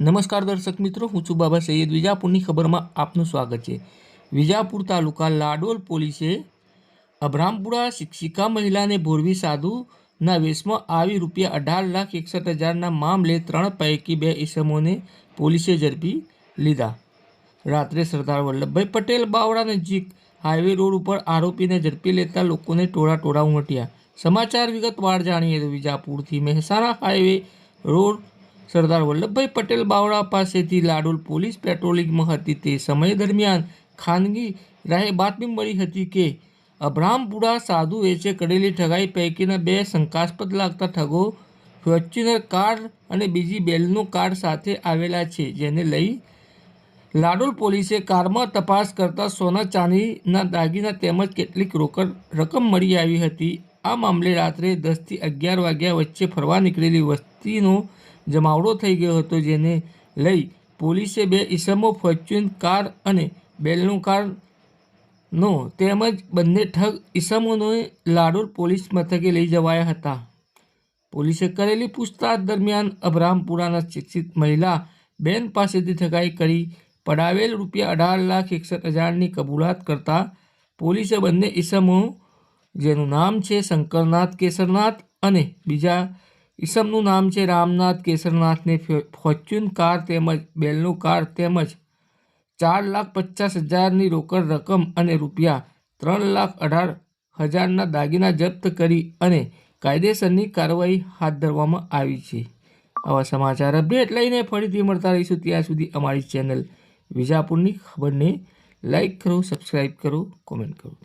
નમસ્કાર દર્શક મિત્રો, હું છું બાબા સૈયદ વિજાપુરની ખબરમાં આપનું સ્વાગત છે. વિજાપુર તાલુકા લાડોલ પોલીસે અભરામપુરા શિક્ષિકા મહિલાને ભોરવી સાધુના વેશમાં આવી રૂપિયા અઢાર લાખ એકસઠ હજારના મામલે ત્રણ પૈકી બે ઈસમોને પોલીસે ઝડપી લીધા. રાત્રે સરદાર વલ્લભભાઈ પટેલ બાવળા નજીક હાઈવે રોડ ઉપર આરોપીને ઝડપી લેતા લોકોને ટોળા ટોળા ઉમટ્યા. સમાચાર વિગતવાર જાણીએ તો વિજાપુરથી મહેસાણા હાઈવે રોડ સરદાર વલ્લભભાઈ પટેલ બાવળા પાસેથી લાડોલ પોલીસ પેટ્રોલિંગમાં હતી. તે સમય દરમિયાન ખાનગી રાહે બાતમી મળી હતી કે અબ્રામપુરા સાધુ વેચે કરેલી ઠગાઈ પૈકીના બે શંકાસ્પદ લાગતા ઠગો ફોર્ચ્યુનર કાર અને બીજી બેલનો કાર સાથે આવેલા છે, જેને લઈ લાડોલ પોલીસે કારમાં તપાસ કરતા સોના ચાંદીના દાગીના તેમજ કેટલીક રોકડ રકમ મળી આવી હતી. આ મામલે રાત્રે દસથી અગિયાર વાગ્યા વચ્ચે ફરવા નીકળેલી વસ્તીનો જમાવડો થઈ ગયો હતો જેને લઈ પોલીસે બે ઈસમો ફોર્ચ્યુન કાર અને બેલનું કારનો તેમજ બંને ઠગ ઈસમોને લાડોલ પોલીસ મથકે લઈ જવાયા હતા. પોલીસે કરેલી પૂછતાછ દરમિયાન અભરામપુરાના શિક્ષિત મહિલા બેન પાસેથી ઠગાઈ કરી પડાવેલ રૂપિયા અઢાર લાખ એકસઠ હજારની કબૂલાત કરતા પોલીસે બંને ઈસમો જેનું નામ છે શંકરનાથ કેસરનાથ અને બીજા ઈસમનું નામ છે રામનાથ કેસરનાથને ફોર્ચ્યુન કાર તેમજ બેલનું કાર તેમજ ચાર લાખ પચાસ હજારની રોકડ રકમ અને રૂપિયા ત્રણ લાખ અઢાર હજારના દાગીના જપ્ત કરી અને કાયદેસરની કાર્યવાહી હાથ ધરવામાં આવી છે. આવા સમાચાર અપડેટ લઈને ફરીથી મળતા રહીશું ત્યાં સુધી અમારી ચેનલ વિજાપુરની ખબરને લાઈક કરો સબસ્ક્રાઈબ કરો, કોમેન્ટ કરો.